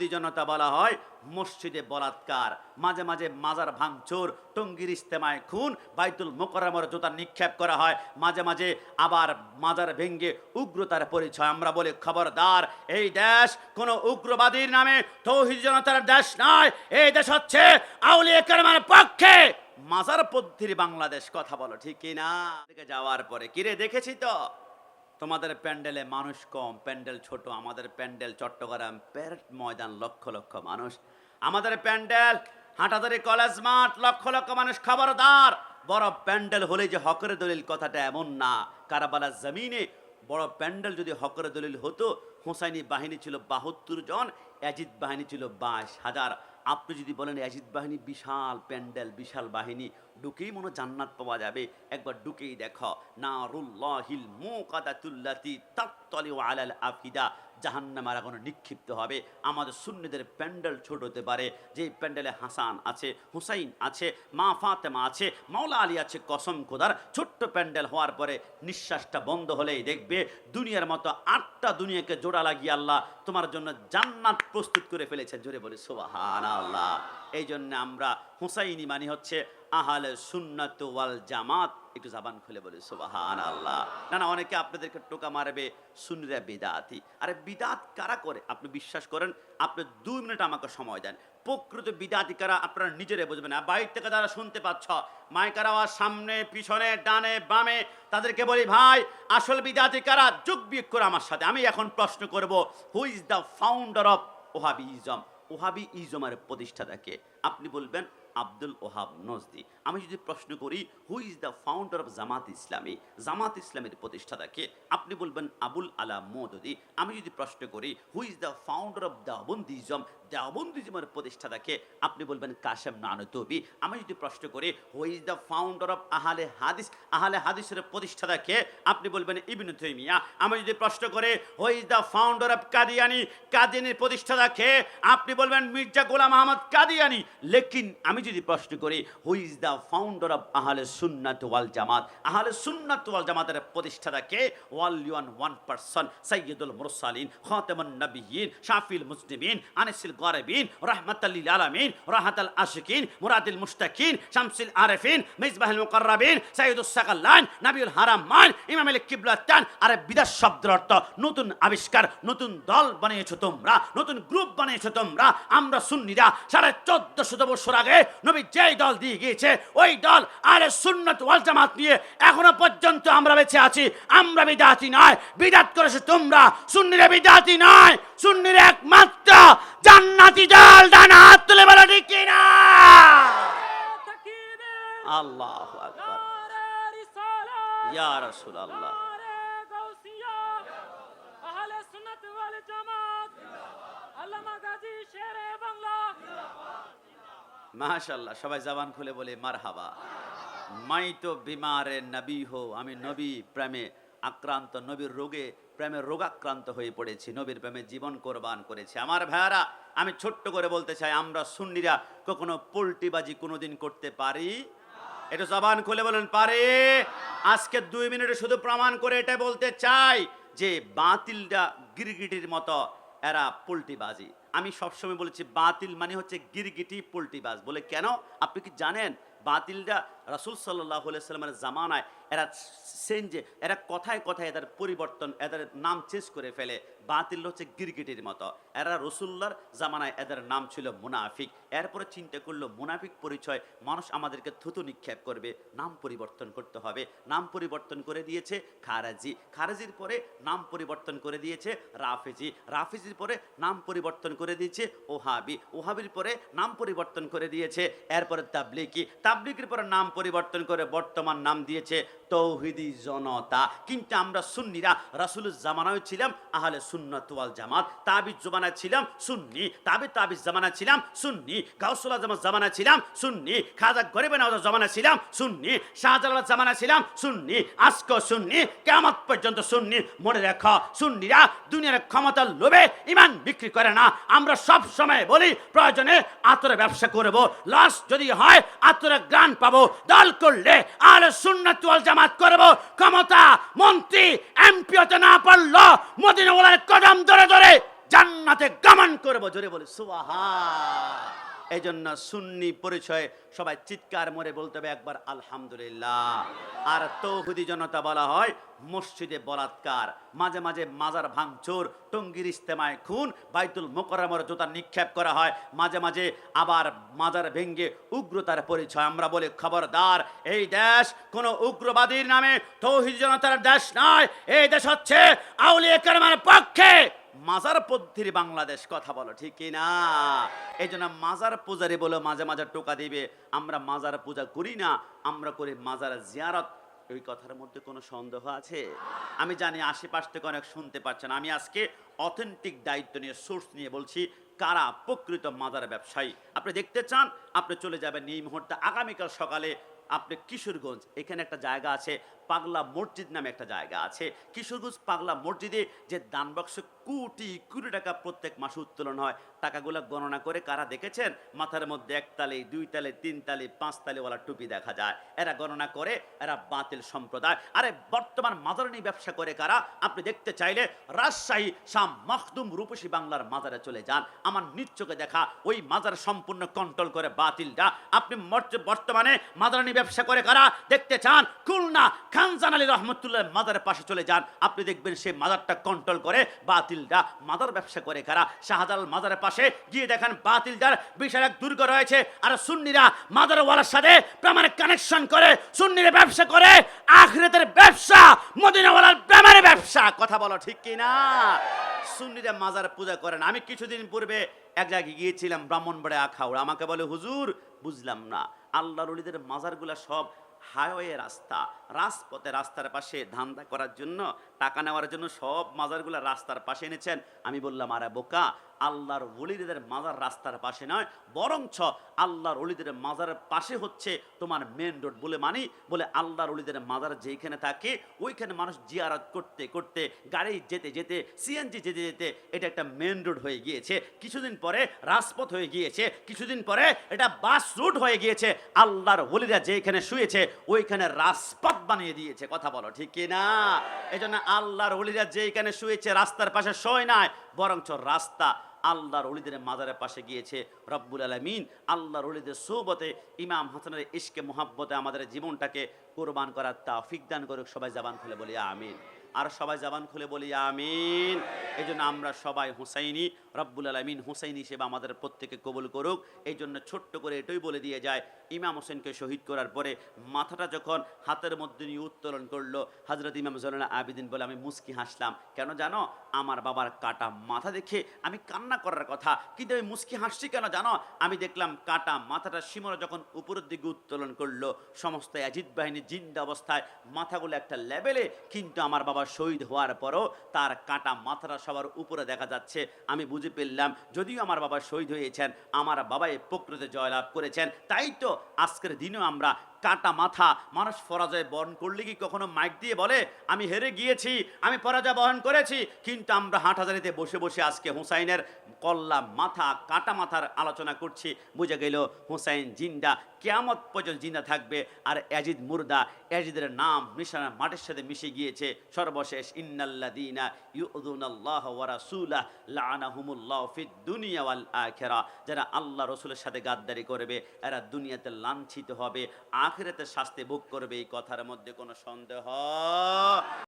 তৌহিদি জনতা বলা হয়, মসজিদে বলাৎকার, মাঝে মাঝে মাজার ভাঙচুর, টঙ্গির ইস্তেমায় খুন, বাইতুল মোকরমর জুতা নিক্ষেপ করা হয়, মাঝে মাঝে আবার মাজার ভেঙ্গে উগ্রতার পরিচয়। আমরা বলি, খবরদার, এই দেশ কোনো উগ্রবাদীর নামে তৌহিদ জনতার দেশ নয়, এই দেশ হচ্ছে আউলিয়া কেরামের পক্ষে। মাজার পদ্ধতির বাংলাদেশ, কথা বলো, ঠিক কিনা? যাওয়ার পরে, কিরে দেখেছি তো? তোমাদের প্যান্ডেলে মানুষ কম, প্যান্ডেল ছোট, আমাদের প্যান্ডেল চট্টগ্রাম প্যারেড ময়দান লক্ষ লক্ষ মানুষ। আমাদের প্যান্ডেল হাটাদারি কলেজ মাঠ, লক্ষ লক্ষ মানুষ খবরদার। বড় প্যান্ডেল হলে যে হকের দলিল কথাটা এমন না। কারাবালা জমিনে বড় প্যান্ডেল যদি হকের দলিল হতো, হোসাইনি বাহিনী ছিল বাহাত্তর জন অ্যাজিদ বাহিনী ছিল বাইশ হাজার। আপনি যদি বলেন অ্যাজিদ বাহিনী বিশাল প্যান্ডেল, বিশাল বাহিনী, ঢুকেই মনে জান্নাত পাওয়া যাবে। একবার ঢুকেই দেখো না রুল্লাহিল মুকাদাতুল্লাতি তাত্তলি আলাল আফিদা। জাহান্নামার আগুনে নিক্ষিপ্ত হবে। আমাদের সুন্নিদের প্যান্ডেল ছোট হতে পারে। যে প্যান্ডেলে হাসান আছে, হুসাইন আছে, মা ফাতেমা আছে, মাওলা আলী আছে, কসম খোদার। ছোট্ট প্যান্ডেল হওয়ার পরে নিঃশ্বাসটা বন্ধ হলেই দেখবে দুনিয়ার মতো আটটা দুনিয়াকে জোড়া লাগিয়ে আল্লাহ তোমার জন্য জান্নাত প্রস্তুত করে ফেলেছে। জোরে বলে সুবাহান আল্লাহ এই জন্য আমরা হুসাইনি মানে হচ্ছে আহালে সুন্নাত ওয়াল জামাত। একটু জাবান খুলে বলে সুবাহান আল্লাহ না না, অনেকে আপনাদেরকে টোকা মারবে, সুন্নিরা বিদাতি। আরে বিদাত কারা করে? আপনি বিশ্বাস করেন? আপনি দুই মিনিট আমাকে সময় দেন। প্রকৃত বিদাতি কারা? আপনারা নিজেরাই বুঝবেন। না বাইরে থেকে যারা শুনতে পাচ্ছ, মাইকার সামনে, পিছনে, ডানে, বামে, তাদেরকে বলি, ভাই, আসল বিদাতি কারা? যোগ বিয়োগ করে আমার সাথে। আমি এখন প্রশ্ন করব who is the founder of Wahabi ism? Wahabi ইজমের প্রতিষ্ঠাতাকে আপনি বলবেন আব্দুল ওহাব নজদি। আমি যদি প্রশ্ন করি who is the founder of Jamaat Islami? Jamaat ইসলামের প্রতিষ্ঠাতাকে আপনি বলবেন আবুল আলা মদদি। আমি যদি প্রশ্ন করি who is the founder of Deobandism? দেওবন্দিজমের প্রতিষ্ঠাতাকে আপনি বলবেন কাশেম নানতবি। আমি যদি প্রশ্ন করি who is the founder of Ahle Hadith? Ahle হাদিসের প্রতিষ্ঠাতাকে আপনি বলবেন ইবনু তৈমিয়া আমি যদি প্রশ্ন করে who is the founder of Qadiani? কাদিয়ানির প্রতিষ্ঠাতাকে আপনি বলবেন মির্জা গোলাম আহমদ কাদিয়ানি। লেকিন আমি যদি প্রশ্ন করি who is the founder of Ahle Sunnat Wal Jamaat Ahle Sunnat Wal জামাতের প্রতিষ্ঠাতাকে ওয়াল ইউয়ান ওয়ান পারসন সৈয়দুল মুরসালিন, খাতামুন নবিয়িন শাফিল মুসলিমিন, আনিসুল গারিবিন রাহমাতাল্লিল আলামিন, রাহাতাল আশিকিন, মুরাদিল মুশতাকিন, শামসুল আরিফিন, মিসবাহুল মুকাররাবিন সৈয়দুস সাকাল্লান নবিউল হারামান ইমাম আল কিবলাতান আরে বিদাস শব্দের অর্থ, নতুন আবিষ্কার, নতুন দল বানিয়েছো তোমরা, নতুন গ্রুপ বানিয়েছো তোমরা। আমরা সুন্নিরা সাড়ে চোদ্দ শত বছর আগে নবী যেই দল দিয়ে গিয়েছে ওই দল আরে সুন্নত ওয়াল জামাত নিয়ে এখনও পর্যন্ত আমরা বেঁচে আছি। আমরা বিদাতি নয়। বিদাত করেছ তোমরা। সুন্নিরা বিদাতি নয়। সুন্নিরা একমাত্র। জান্নাতি দল ডান হাত তুলে বলো ঠিক কিনা আল্লাহ আকবার। ইয়া রাসূলুল্লাহ। মাশাল্লাহ সবাই জবান খুলে বলে মার হাবা মাই তো বিমারে নবী হো, আমি নবী প্রেমে আক্রান্ত, নবীর রোগে, প্রেমে রোগাক্রান্ত হয়ে পড়েছি, নবীর প্রেমে জীবন কোরবান করেছি। আমার ভাইয়ারা, আমি ছোট্ট করে বলতে চাই, আমরা সুন্নিরা কখনো পোল্টিবাজি কোনোদিন করতে পারি? এটা জবান খুলে বলেন, পারে? আজকে দুই মিনিটে শুধু প্রমাণ করে এটা বলতে চাই যে বাতিলটা গিরগিটির মতো, এরা পোল্টিবাজি আমি সবসময় বলেছি বাতিল মানে হচ্ছে গিরগিটি পোল্টিবাজ বলে কেন? আপনি কি জানেন? বাতিলরা রাসুল সাল্লাহ সাল্লামের জামানায় এরা সেঞ্জে এরা কথায় কথায় এদের পরিবর্তন, এদের নাম চেঞ্জ করে ফেলে। বাতিল হচ্ছে গিরগিটির মতো। এরা রসুল্লার জামানায় এদের নাম ছিল মুনাফিক। এরপরে চিন্তা করল, মুনাফিক পরিচয়, মানুষ আমাদেরকে থুতু নিক্ষেপ করবে, নাম পরিবর্তন করতে হবে। নাম পরিবর্তন করে দিয়েছে খারাজি। খারাজির পরে নাম পরিবর্তন করে দিয়েছে রাফেজি। রাফেজির পরে নাম পরিবর্তন করে দিয়েছে ওহাবি। ওহাবির পরে নাম পরিবর্তন করে দিয়েছে, এরপরে তাবলিকি তাবলিকের পরে নাম পরিবর্তন করে বর্তমান নাম দিয়েছে তৌহিদি জনতা। কিন্তু আমরা সুন্নিরা রাসুলের জামানায় ছিলাম, আহলে সুন্নত ওয়াল জামাত। তাবিজ জমানায় ছিলাম, সুন্নি। তাবি তাবিজ জামানা ছিলাম, সুন্নি। গাউসুল্লাহ জামাত জামানা ছিলাম, সুন্নি। খাজা গরিবে নওয়াজ ছিলাম, সুন্নি। শাহজালাল জামানা ছিলাম, সুন্নি। আজকে সুন্নি কেমত পর্যন্ত সুন্নি। মনে রাখা, সুন্নিরা দুনিয়ার ক্ষমতার লোভে ইমান বিক্রি করে না। আমরা সব সময় বলি, প্রয়োজনে আতরে ব্যবসা করব। লস যদি হয়, আতরে গ্রান পাবো। দল করলে আর সুন্নাত ওয়াল জামাত করব। ক্ষমতা, মন্ত্রী, এমপি হতে না পারল, মদিনা ওলার কদম ধরে ধরে জান্নাতে গমন করব। জোরে বলে সুবাহা এই জন্য সুন্নি পরিচয় সবাই চিৎকার মরে বলতে হবে একবার আলহামদুলিল্লাহ। আর তৌহুদি জনতা বলা হয় মসজিদে বলাৎকার, মাঝে মাঝে মাজার ভাঙচুর, টঙ্গির ইস্তেমায় খুন, বাইতুল মোকরমর জোতা নিক্ষেপ করা হয়, মাঝে মাঝে আবার মাজার ভেঙ্গে উগ্রতার পরিচয়। আমরা বলি খবরদার, এই দেশ কোন উগ্রবাদীর নামে তৌহিদ জনতার দেশ নয়, এই দেশ হচ্ছে আউলিয়া পক্ষে। মাজার পদ্ধতির বাংলাদেশ কথা বলো, ঠিক না? এই জন্য মাজার পূজারি বলে, মাঝে মাঝে টোকা দিবে, আমরা মাজার পূজা করি না, আমরা করি মাজার জিয়ারত। ওই কথার মধ্যে কোনো সন্দেহ আছে? আমি জানি আশেপাশ থেকে অনেক শুনতে পাচ্ছেন, আমি আজকে অথেন্টিক দায়িত্ব নিয়ে সোর্স নিয়ে বলছি, কারা প্রকৃত মাজার ব্যবসায়ী? আপনি দেখতে চান, আপনি চলে যাবেন এই মুহূর্তে, আগামীকাল সকালে আপনি কিশোরগঞ্জ, এখানে একটা জায়গা আছে পাগলা মসজিদ নামে একটা জায়গা আছে। কিশোরগঞ্জ পাগলা মসজিদে যে দান বাক্সে কোটি কোটি টাকা প্রত্যেক মাসে উত্তোলন হয়, টাকাগুলো গণনা করে কারা দেখেছেন? মাথার মধ্যে এক তালে, দুই তালে, তিন তালে, পাঁচ তালেওয়ালা টুপি দেখা যায়। এরা গণনা করে, এরা বাতিল সম্প্রদায়। আরে বর্তমান মাদারণী ব্যবসা করে কারা? আপনি দেখতে চাইলে রাজশাহী শাম মখদুম রূপসী বাংলার মাজারে চলে যান। আমার নিচ্চকে দেখা ওই মাজার সম্পূর্ণ কন্ট্রোল করে বাতিলটা। আপনি বর্তমানে মাদারণী ব্যবসা করে কারা? দেখতে চান খুলনা খানজান আলী রহমতুল্লাহ মাজারের পাশে চলে যান। আপনি দেখবেন সেই মাজারটা কন্ট্রোল করে বাতিলটা মাদার ব্যবসা করে। কারা? শাহজালাল মাজারের পাশে গিয়ে দেখেন বাতিলদার বিশাল এক দুর্গ রয়েছে। আর সুন্নিরা মাদারওয়ালার সাথে প্রেমের কানেকশন করে, সুন্নিরা ব্যবসা করে, আখরেতের ব্যবসা, মদিনাওয়ালার প্রেমের ব্যবসা। কথা বলো ঠিক কি না সুন্নিরা মাজার পূজা করেন আমি কিছুদিন পূর্বে এক জায়গায় গিয়েছিলাম ব্রাহ্মণবাড়ে আখাউড় আমাকে বলে, হুজুর, বুঝলাম না। আল্লাহ রলিদের মাজারগুলা সব হাইওয়ে রাস্তা রাজপথে রাস্তার পাশে ধান্দা করার জন্য টাকা নেওয়ার জন্য সব মাজারগুলো রাস্তার পাশে এনেছেন। আমি বললাম, আরে বোকা, আল্লাহর অলিদের মাজার রাস্তার পাশে নয়, বরঞ্চ আল্লাহর অলিদের মাজারের পাশে হচ্ছে তোমার মেন রোড বলে মানি, বলে আল্লাহর অলিদের মাজার যেখানে থাকে, ওইখানে মানুষ জিয়ারত করতে করতে, গাড়ি যেতে যেতে সিএনজি যেতে যেতে, এটা একটা মেন রোড হয়ে গিয়েছে। কিছুদিন পরে রাজপথ হয়ে গিয়েছে, কিছুদিন পরে এটা বাস রুট হয়ে গিয়েছে। আল্লাহর ওলিরা যেখানে শুয়েছে, ওইখানে রাজপথ বানিয়ে দিয়েছে। কথা বলো, ঠিক না এই জন্য আল্লাহর অলিরা যেখানে শুয়েছে, রাস্তার পাশে শোয় নাই, বরঞ্চ রাস্তা আল্লাহর অলিদের মাজারের পাশে গিয়েছে। রব্বুল আলমিন আল্লাহর অলিদের সৌবতে ইমাম হাসানের ইশকে মোহাব্বতে আমাদের জীবনটাকে কোরবান করার তাফিক দান করুক, সবাই জাবান খুলে বলি, আমিন। আর সবাই জাবান খুলে বলি, আমিন। এই জন্য আমরা সবাই হুসাইনি, রব্বুল আলমিন হুসাইন হিসেবে আমাদের প্রত্যেকে কবুল করুক। এই জন্য ছোট্ট করে এটাই বলে দিয়ে যায়, ইমাম হোসেনকে শহীদ করার পরে মাথাটা যখন হাতের মধ্যে নিয়ে উত্তোলন করল হজরত ইমাম জলানা আবিদিন বলে, আমি মুস্কি হাসলাম। কেন জানো? আমার বাবার কাটা মাথা দেখে আমি কান্না করার কথা, কিন্তু আমি মুস্কি হাসছি কেন জানো? আমি দেখলাম কাটা মাথাটা সীমরা যখন উপরের দিকে উত্তোলন করল, সমস্ত অ্যাজিদ বাহিনী জিন্দা অবস্থায় মাথাগুলো একটা লেভেলে কিন্তু আমার বাবা শহীদ হওয়ার পরও তার কাটা মাথাটা সবার উপরে দেখা যাচ্ছে। আমি বুঝে পেলাম যদিও আমার বাবা শহীদ হয়েছেন, আমার বাবাই এই প্রকৃতি জয়লাভ করেছেন। তাই তো আজকের দিনেও আমরা কাটা মাথা। মানুষ পরাজয় বরণ করলে কি কখনো মাইক দিয়ে বলে, আমি হেরে গিয়েছি, আমি পরাজয় বহন করেছি কিন্তু আমরা হাটহাজারিতে বসে বসে আজকে হুসাইনের কল্লা মাথা, কাটা মাথার আলোচনা করছি। বুঝে গেল হুসাইন জিন্দা, কেয়ামত পর্যন্ত জিন্দা থাকবে। আর অ্যাজিদ মুর্দা অ্যাজিদের নাম নিশানা মাটির সাথে মিশে গিয়েছে। সর্বশেষ ইন্নাল্লাদিনা ইউদুনাল্লাহ ওয়া রাসূলাহ লাআনাহুমুল্লাহ ফিদ দুনিয়া ওয়াল আখিরা যারা আল্লাহ রসুলের সাথে গাদ্দারি করবে, এরা দুনিয়াতে লাঞ্ছিত হবে। আখিরাতে শাস্তি ভোগ করবে এই কথার মধ্যে কোনো সন্দেহ?